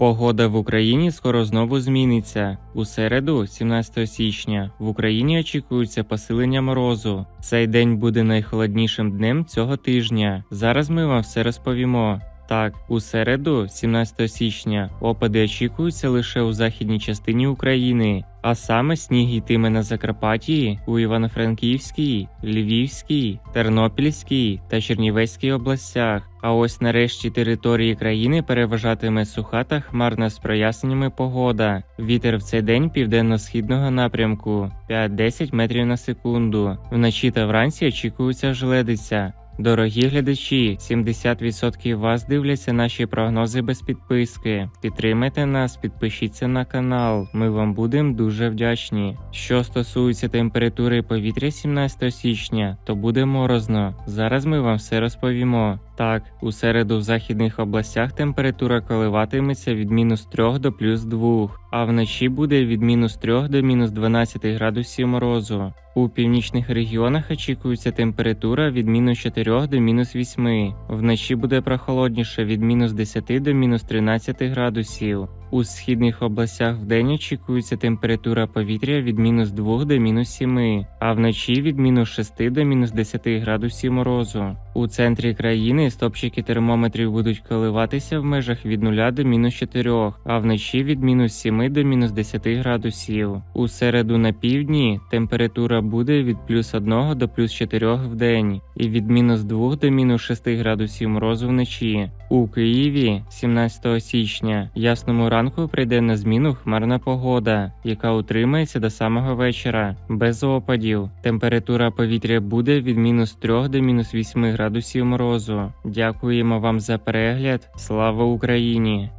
Погода в Україні скоро знову зміниться. У середу, 17 січня, в Україні очікується посилення морозу. Цей день буде найхолоднішим днем цього тижня. Зараз ми вам все розповімо. Так, у середу, 17 січня, опади очікуються лише у західній частині України, а саме сніг йтиме на Закарпатті, у Івано-Франківській, Львівській, Тернопільській та Чернівецькій областях. А ось нарешті території країни переважатиме суха та хмарна з проясненнями погода. Вітер в цей день південно-східного напрямку 5-10 метрів на секунду. Вночі та вранці очікується жледиця. Дорогі глядачі, 70% вас дивляться наші прогнози без підписки. Підтримайте нас, підпишіться на канал. Ми вам будемо дуже вдячні. Що стосується температури повітря 17 січня, то буде морозно. Зараз ми вам все розповімо. Так, у середу в західних областях температура коливатиметься від мінус 3 до плюс 2, а вночі буде від мінус 3 до мінус 12 градусів морозу. У північних регіонах очікується температура від мінус 4 до мінус 8. Вночі буде прохолодніше від мінус 10 до мінус 13 градусів. У східних областях вдень очікується температура повітря від мінус 2 до мінус 7, а вночі від мінус 6 до мінус 10 градусів морозу. У центрі країни стопчики термометрів будуть коливатися в межах від 0 до мінус 4, а вночі від мінус 7 до мінус 10 градусів. У середу на півдні температура буде від плюс 1 до плюс 4 в день і від мінус 2 до мінус 6 градусів морозу вночі. У Києві 17 січня ясному ранку прийде на зміну хмарна погода, яка утримається до самого вечора, без опадів. Температура повітря буде від мінус 3 до мінус 8 градусів морозу. Дякуємо вам за перегляд. Слава Україні!